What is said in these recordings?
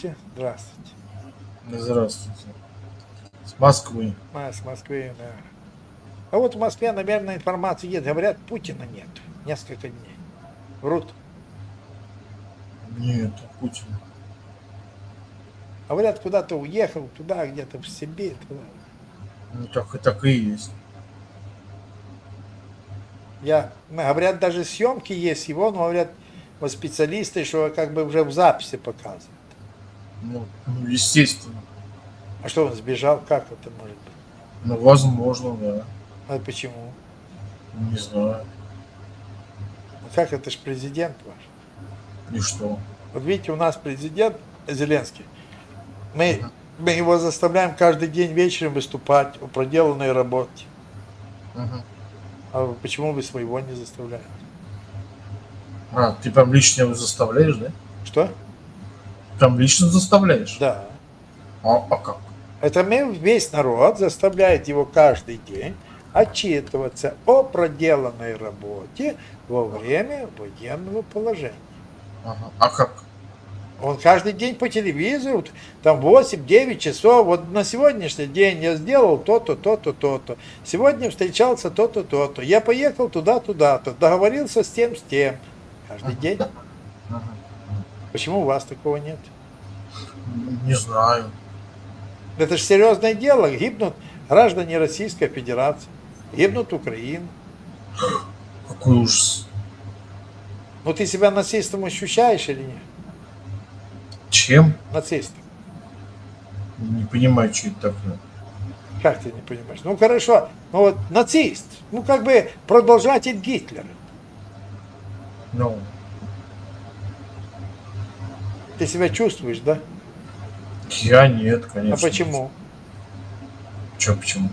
Будете? Здравствуйте. Здравствуйте. С Москвы. А, с Москвы, да. А вот в Москве, наверное, информации есть. Говорят, Путина нет. Несколько дней. Врут. Нет, Путин. А Говорят, куда-то уехал, туда, где-то в Сибирь. Туда. Ну так и так и есть. Я, говорят, даже съемки есть его, но говорят, вот специалисты, что как бы уже в записи показывают. Ну, ну, естественно. А что он сбежал? Как это может быть? Ну, возможно, да. А почему? Не знаю. Ну, как это же президент ваш? И что? Вот видите, у нас президент Зеленский. Мы, мы его заставляем каждый день вечером выступать о проделанной работе. Мгм. А вы почему вы своего не заставляете? А, ты прям лично его заставляешь, да? Что? Прям лично заставляешь? Да. А, а как? Это весь народ заставляет его каждый день отчитываться о проделанной работе во время военного положения. Ага. А как? Он каждый день по телевизору, там 8-9 часов, вот на сегодняшний день я сделал то-то, то-то, то-то. Сегодня встречался то-то, то-то. Я поехал туда, туда-то, договорился с тем, с тем. Каждый день. Ага. Почему у вас такого нет? Не знаю. Это же серьезное дело. Гибнут граждане Российской Федерации, гибнут Украина. Какой ужас. Ну ты себя нацистом ощущаешь или нет? Чем? Нацистом. Не понимаю, что это такое. Как ты не понимаешь? Ну хорошо, ну вот нацист, ну как бы продолжатель Гитлера. Ну, Ты себя чувствуешь, да? я нет, конечно. А почему? Че, почему?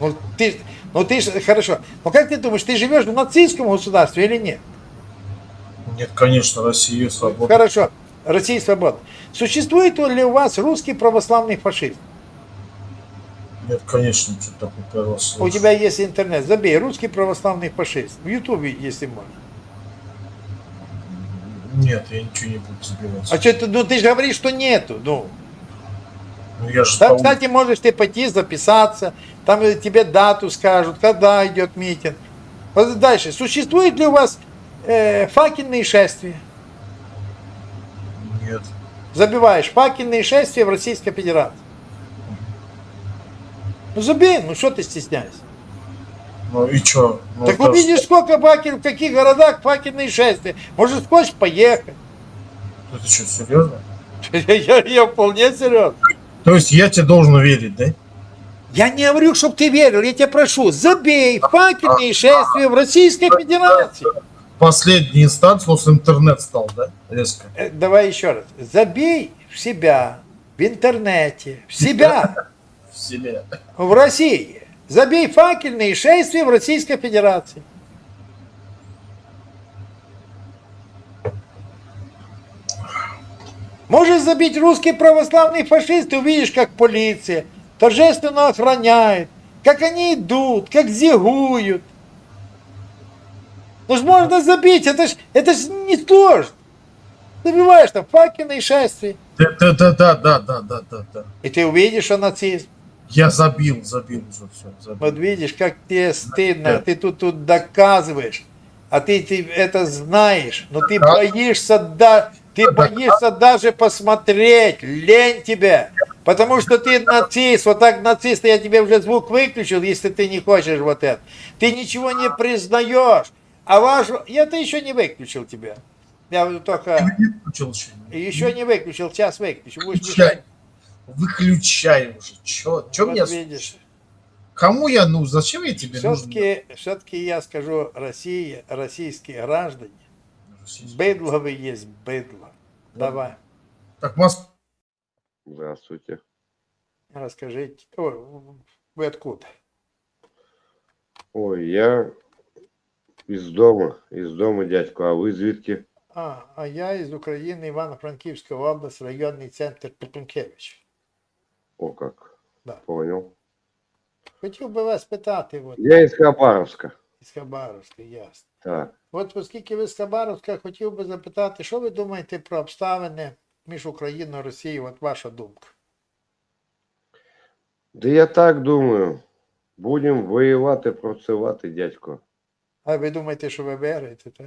Ну ты, ну ты же, хорошо, ну как ты думаешь, ты живешь в нацистском государстве или нет? Нет, конечно, Россия свободна. Хорошо, Россия свободна. Существует ли у вас русский православный фашизм? Нет, конечно, что такое первое У тебя есть интернет, забей, русский православный фашист. В Ютубе, если можно. Нет, я ничего не буду забивать. А что ты, ну ты же говоришь, что нету, ну. Ну, я же Там, кстати, можешь ты пойти записаться, там тебе дату скажут, когда идет митинг. Вот дальше. Существует ли у вас э, факельные шествия? Нет. Забиваешь факельные шествия в Российской Федерации. Ну забей, ну что ты стесняешься? Ну и что? Ну, так ну видишь, сколько факел, в каких городах факельные шествия. Может, хочешь поехать? Это что, серьезно? Я, я, я вполне серьезно. То есть я тебе должен верить, да? Я не говорю, чтобы ты верил, я тебя прошу, забей факельные шествия в Российской Федерации. Последний инстанс, вот интернет стал, да? Резко. Э, Давай еще раз. Забей в себя, в интернете, в себя, В себе. в России. Забей факельные шествия в Российской Федерации. Можешь забить русский православный фашист, и увидишь, как полиция торжественно охраняет, как они идут, как зигуют. Ну ж можно забить, это ж, это ж не сложно. Забиваешь там факельные шествия. Да, да, да, да, да, да, да, да. И ты увидишь, что нацизм. Я забил, забил уже все. Забил. Вот видишь, как тебе стыдно, ты тут, тут доказываешь, а ты, ты это знаешь, но ты Да. боишься, да, ты боишься даже посмотреть, лень тебе, потому что ты нацист, вот так нацист, я тебе уже звук выключил, если ты не хочешь вот это. Ты ничего не признаешь, а вашу, я-то еще не выключил тебя, я только, Не выключил еще. еще не выключил, сейчас выключу, будешь Выключай. мешать. Выключай уже. Че, че Вот мне... видишь. Кому я ну? Зачем я тебе нужен? Все-таки, все-таки я скажу, Россия, российские граждане, Российский. быдло вы есть быдло. Давай, Так, Москва. Здравствуйте. расскажите. Ой, вы откуда? Ой, я из дома, из дома, дядьку, а вы звідки? А, а я из України, Івано-Франківська область, районний центр Петункевич. О, как. Да. Понял. Хотів би вас питати, от, Я из Хабаровска. Із Хабаровська, ясно. Так. От оскільки ви з Хабаровська, хотів би запитати, що ви думаєте про обставини між Україною і Росією? От ваша думка. Да я так думаю. Будем воювати, працювати, дядько. А ви думаєте, що ви виграєте, так?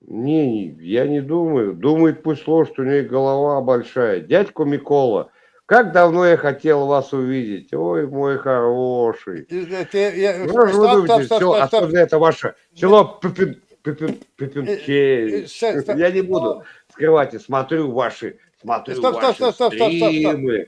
Не, не, я не думаю. Думает пусть ложь, у нее голова большая. Дядько Микола, как давно я хотел вас увидеть. Ой, мой хороший. Ти, я, Ну, вы все, особенно это ваше село Э, э, стоп, стоп. Я не буду Ну, скрывать и смотрю ваши, смотрю Стоп, ваши стоп, стоп, стримы.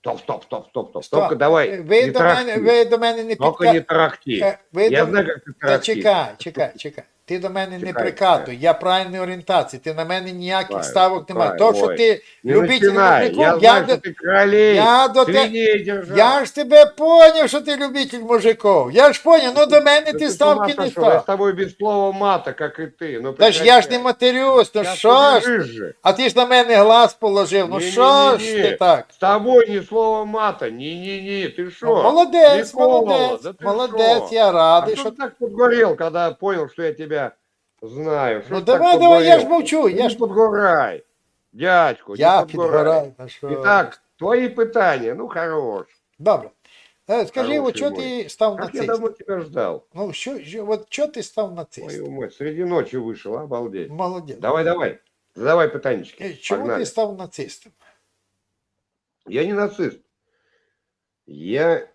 Стоп, стоп, стоп, стоп, стоп. стоп. Только давай, Ви не до, мене, тарахти. ви до мене не Только підка- не тарахти. Е, Ви Я до... знаю, как ты Та тарахтишь. чекай, чекай, чекай. Ти до мене не Чекай, прикатуй, я правильної орієнтації, ти на мене ніяких Чекай, ставок немає. чекай, То, що ой. ти Не любитель начинай. мужиків, Я я, знаю, до- что ты королей, я до те- свиней держал. я ж тебе поняв, що ти любитель мужиков. Я ж поняв, ну до мене Да ти ты с ставки ума не сошел, Я с став. тобой без слова мата, как и ты. Ну, Та ж я ж не прекрати. матерюсь, ну Сейчас що ж? убежишь ти? же. А ти ж на мене глаз положив, ну що ж Не-не-не-не. ти так? С тобой ни слова мата. Не-не-не, ты Ну, что? молодець, Микола, молодець, да ты молодець, шо? я А радий, что що ты так подгорел, когда понял, что я тебя знаю? Что Ну так давай, давай, я ж мовчу, я ж подгорай, дядьку, я підгораю. що? Итак, твои пытания, ну хорош. Добре. Е, Скажи, Хороший от що мой. ти став Как я нацистом? давно тебя ждал. Ну, що, що, от що ти став нацистом? Твою мать, среди ночи вышел, обалдеть. Молодець. Давай, давай, задавай пытанечки. Е, Чому Погнали. ти став нацистом? Я не нацист. Я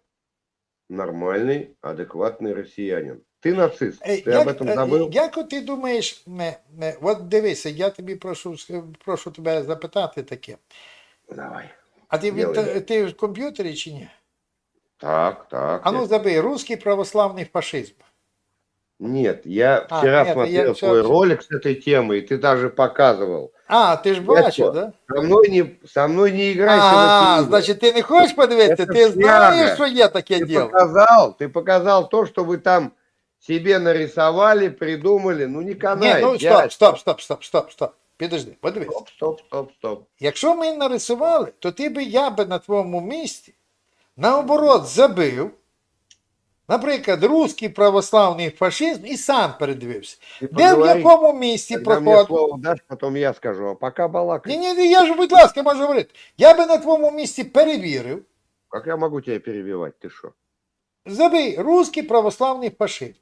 нормальный, адекватный россиянин. Ты нацист. Е, Ты об этом е, забыл? як от ти думаєш, не, не, от дивися, я тобі прошу, ск- прошу тебе запитати таке. Давай. А ти, в Делай, інтер- давай. ти в комп'ютері чи ні? Так, так. А ну я- забий, русський православний фашизм. Нет, я А, вчера нет, я смотрел всё- твой ролик с этой темой, и ты даже показывал. А, ти ж Я бачив, що? да? Со мной не, со мной не играйся в А, эти игры. значить, ти не хочеш подивитися? Це Ти знаєш, п'яне. що є таке Ты діло? показал, ты показал то, что вы там себе нарисовали, придумали. Ну не Ні, канай, ну дядь. стоп, стоп, стоп, стоп, стоп, стоп. Підожди, подивись. Стоп, стоп, стоп, стоп. Якщо ми нарисували, то ти би я би на твоєму місці наоборот забив, наприклад, русський православний фашизм і сам передивився. Ты Де в поговори, якому місці когда мне проходить? слово дашь, потом я скажу. А пока балакай. Ні, ні, ні, я ж, будь ласка, можу говорити. Я би на твоєму місці перевірив, Как я могу тебя перебивать? Ты что? забий русський православний фашизм.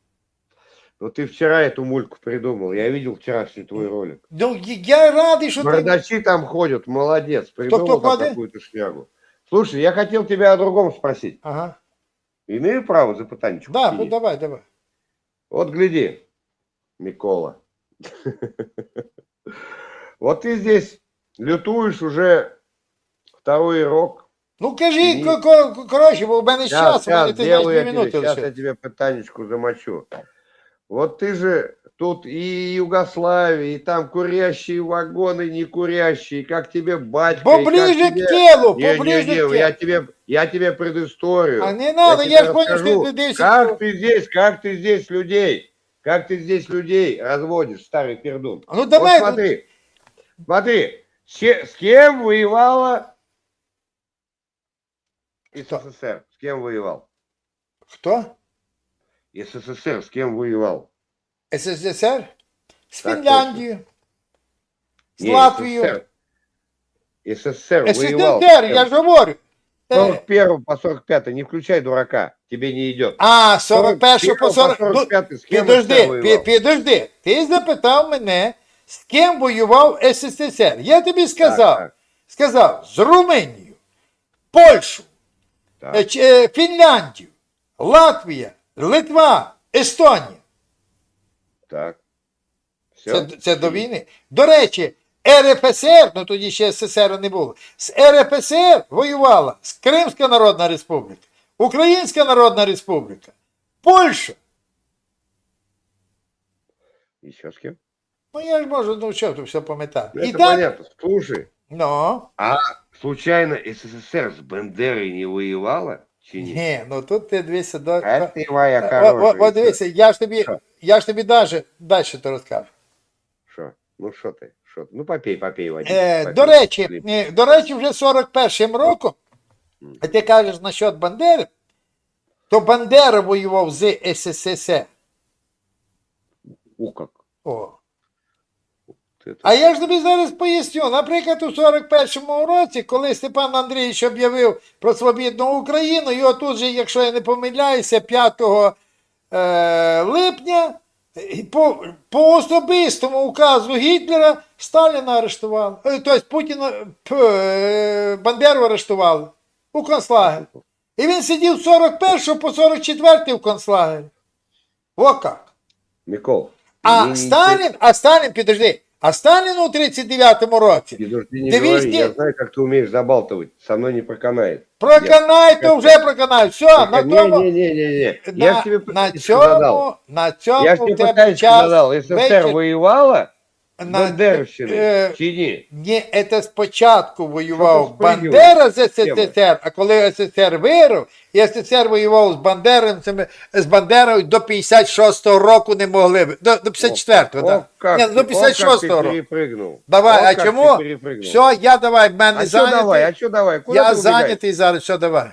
Ну ты вчера эту мульку придумал. Я видел вчерашний твой ролик. Ну, я радий, що ти. Бардачи там ходят, молодец. Придумал кто там ходит? какую-то шнягу. Слушай, я хотел тебя о другом спросить. Ага. Имею право запытанчик? Да, ну давай, давай. Вот гляди, Микола. Вот ты здесь лютуешь уже второй рок. Ну кажи, Ні. ко- ко- коротше, бо в мене Сейчас, час, у мене сейчас, ти знаєш делаю дві я тебе, минути сейчас лише. я тебе пытанечку замочу. Вот ты же тут и Югославия, и там курящие вагоны, не курящие, как тебе батька. Поближе к тебе- телу, Не, поближе не, к я телу. тебе, я тебе предысторию. А не надо, тебе я ж понял, расскажу, ти дивишся. Как ты здесь, как ты здесь людей, как ты здесь людей разводишь, старый пердун. Ну давай, Вот смотри, смотри, с, ке- с кем воевала СССР? С кем воевал? хто? СССР с кем воевал? СССР? З Так Фінляндією. З Не, Латвією. СССР. СССР воевал. СССР, я ж говорю. С Е, 41 по 45 не включай дурака, тебе не идет. А, 41 по 40. Ну, 45 с кем підожди, СССР пі- воевал? підожди. Ти запитав мене, з ким воював СССР. Я тобі сказав. Так, Сказав, з Румунією, Польщу, так, е, ч- е, Фінляндію, Латвія, Литва, Естонія. так. Все? Це, це до війни. До речі, РФСР, ну тоді ще СССР не було. З РФСР воювала з Кримська Народна Республіка, Українська Народна Республіка, Польща. Еще с кем? Ну я ж можу, ну що тут все пам'ятати. Ну, І так, понятно. Слушай, ну, а случайно СССР с Бендерой не воевала? Чи ні? ні, ну тут ти дивися до. А ты моя О, о, о, дивися, я ж тобі, Що? я ж тобі далі, далі то розкажу. Що? Ну що ти? Що? Ну попей, попей водички. Е, попей. до речі, е, до речі, вже 41-м роком, а ти кажеш насчет Бандери, то Бандера воював з СССР. О, как. О. А я ж тобі зараз поясню. Наприклад, у 41-му році, коли Степан Андрійович об'явив про свобідну Україну, його тут же, якщо я не помиляюся, 5 е, липня по, по особистому указу Гітлера Сталіна арештували. Е, Тобто Путіна п, е, Бандеру арештували у концлагері. І він сидів з 41 по 44 в концлагері. О як. Микол. А Сталін, а Сталін, підожди, а Сталін у 39-му році интересно. Подожди, не Да говори, везде- я знаю, как ты умеешь забалтывать. Со мной не проканает. проканай, то вже проканай. Все, на тому, Не-не-не-не. Я на, ж тебе на практически задал. цьому, на цьому Я ж в тебе тебе пытаюсь час задал. СССР вечір- воевала с на- Бандеровщиной. е, Чи ні? Ні, це спочатку воював Що ти сприйняв? Бандера з Тема. СССР, а коли СССР виграв, і СССР воював з Бандеровцями, з Бандерою до 56-го року не могли. б- До, до 54-го, О, так. как Ні, ты- до о, как ты 56-го року. перепрыгнул. Давай, О, а как чому? ты перепрыгнул. Все, я давай, в мене А что зайнятий. давай, а что давай? Куда я ты убегаешь? зайнятий зараз, що давай.